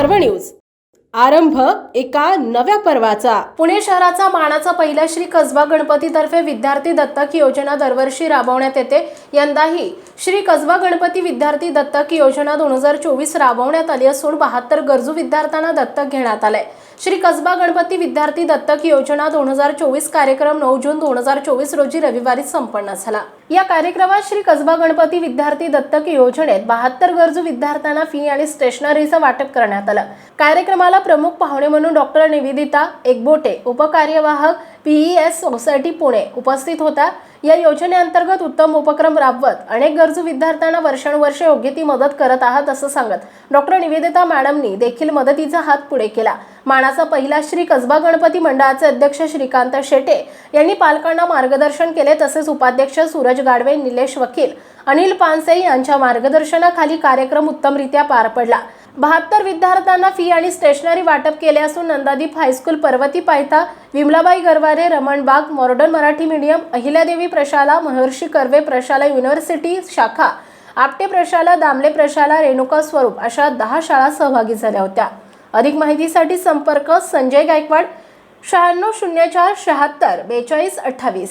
पर्व न्यूज. आरंभ एका नव्या पर्वाचा. पुणे शहराचा मानाचा पहिला श्री कसबा गणपतीतर्फे विद्यार्थी दत्तक योजना दरवर्षी राबवण्यात येते. यंदाही श्री कसबा गणपती विद्यार्थी दत्तक योजना दोन हजार चोवीस राबवण्यात आली असून बहात्तर गरजू विद्यार्थ्यांना दत्तक घेण्यात आलंय. श्री कसबा गणपती विद्यार्थी दत्तक योजना दोन हजार चोवीस कार्यक्रम नऊ जून दोन हजार चोवीस रोजी रविवारी संपन्न झाला. या कार्यक्रमात श्री कसबा गणपती विद्यार्थी दत्तक योजनेत बहात्तर गरजू विद्यार्थ्यांना फी आणि स्टेशनरीचं वाटप करण्यात आलं. कार्यक्रमाला प्रमुख पाहुणे म्हणून डॉक्टर निवेदिता एकबोटे उपकार्यवाहक पीईएस सोसायटी पुणे उपस्थित होता. या योजनेअंतर्गत उत्तम उपक्रम राबवत अनेक गरजू विद्यार्थ्यांना वर्षानुवर्षे योग्य ती मदत करत आहात असं सांगत डॉक्टर निवेदिता मॅडमनी देखील मदतीचा हात पुढे केला. मानाचा पहिला श्री कसबा गणपती मंडळाचे अध्यक्ष श्रीकांत शेटे यांनी पालकांना मार्गदर्शन केले तसेच उपाध्यक्ष सूरज गाडवे निलेश वकील अनिल पानसे यांच्या मार्गदर्शनाखाली कार्यक्रम उत्तमरित्या पार पडला. बहात्तर विद्यार्थ्यांना फी आणि स्टेशनरी वाटप केले असून नंदादीप high school Parvati Paytha Vimalabai Garware Raman Baug modern Marathi medium Ahilyadevi प्रशाला महर्षी कर्वे प्रशाला युनिव्हर्सिटी शाखा आपटे प्रशाला दामले प्रशाला रेणुका स्वरूप अशा दहा शाळा सहभागी झाल्या होत्या. अधिक माहितीसाठी संपर्क संजय गायकवाड शहाण्णव शून्य चार शहात्तर बेचाळीस अठ्ठावीस.